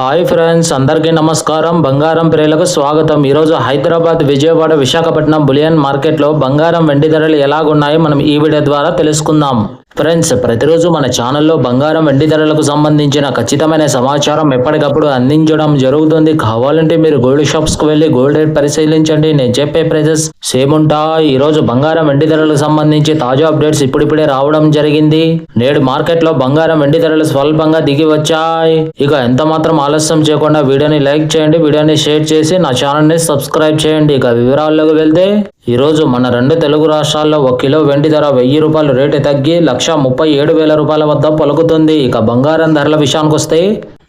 Hi friends అందరికీ నమస్కారం. బంగారం ప్రియులకు స్వాగతం. ఈరోజు హైదరాబాద్ విజయవాడ విశాఖపట్నం బులియన్ మార్కెట్లో బంగారం వెండి ధరలు ఎలాగున్నాయో మనం ఈ వీడియో ద్వారా తెలుసుకుందాం. ఫ్రెండ్స్ ప్రతిరోజు మన ఛానల్లో బంగారం వెండి ధరలకు సంబంధించిన ఖచ్చితమైన సమాచారం ఎప్పటికప్పుడు అందించడం జరుగుతుంది. కావాలంటే మీరు గోల్డ్ షాప్స్కు వెళ్ళి గోల్డ్ రేట్ పరిశీలించండి. నేను చెప్పే ప్రైజెస్ సేమ్ ఉంటాయి. ఈ రోజు బంగారం వెండి ధరలకు సంబంధించి తాజా అప్డేట్స్ ఇప్పుడిప్పుడే రావడం జరిగింది. నేడు మార్కెట్లో బంగారం వెండి ధరలు స్వల్పంగా దిగి వచ్చాయి. ఇక ఎంత మాత్రం ఆలస్యం చేయకుండా వీడియోని లైక్ చేయండి. వీడియోని షేర్ చేసి నా ఛానల్ని సబ్స్క్రైబ్ చేయండి. ఇక వివరాల్లోకి వెళ్తే ఈరోజు మన రెండు తెలుగు రాష్ట్రాల్లో ఒక కిలో వెండి ధర వెయ్యి రూపాయలు రేటు తగ్గి లక్ష ముప్పై ఏడు వేల రూపాయల వద్ద పలుకుతుంది. ఇక బంగారం ధరల విషయానికి వస్తే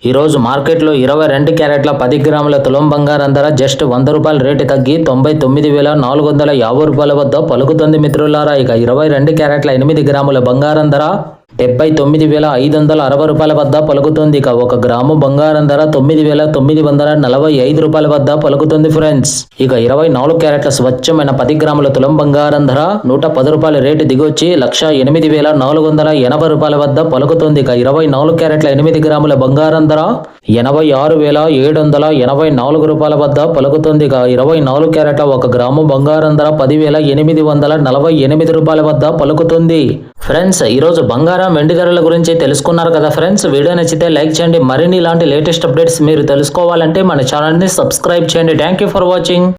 ఈరోజు మార్కెట్లో ఇరవై రెండు క్యారెట్ల పది గ్రాముల తులం బంగారం ధర జస్ట్ వంద రూపాయల రేటు తగ్గి తొంభై తొమ్మిది వేల నాలుగు వందల యాభై రూపాయల వద్ద పలుకుతుంది మిత్రులారా. ఇక ఇరవై రెండు క్యారెట్ల ఎనిమిది గ్రాముల బంగారం ధర డెబ్బై తొమ్మిది వేల ఐదు వందల అరవై రూపాయల వద్ద పలుకుతుంది. ఇక ఒక గ్రాము బంగారం ధర తొమ్మిది వేల తొమ్మిది వందల నలభై ఐదు రూపాయల వద్ద పలుకుతుంది ఫ్రెండ్స్. ఇక ఇరవై నాలుగు క్యారెట్ల స్వచ్ఛమైన పది గ్రాముల తులం బంగారం ధర నూట పది రూపాయల రేటు దిగొచ్చి లక్ష ఎనిమిది వేల నాలుగు వందల ఎనభై రూపాయల వద్ద పలుకుతుంది. ఇక ఇరవై నాలుగు క్యారెట్ల ఎనిమిది గ్రాముల బంగారం ధర ఎనభై ఆరు వేల ఏడు వందల ఎనభై నాలుగు రూపాయల వద్ద పలుకుతుంది. ఇక ఇరవై నాలుగు క్యారెట్ల ఒక గ్రాము బంగారం ధర పదివేల ఎనిమిది వందల నలభై ఎనిమిది రూపాయల వద్ద పలుకుతుంది. ఫ్రెండ్స్ ఈరోజు బంగారం వెండి ధరల గురించి తెలుసుకున్నారు కదా ఫ్రెండ్స్. వీడియో నచ్చితే లైక్ చేయండి. మరిన్ని ఇలాంటి లేటెస్ట్ అప్డేట్స్ మీరు తెలుసుకోవాలంటే మన ఛానల్ని సబ్స్క్రైబ్ చేయండి. Thank you for watching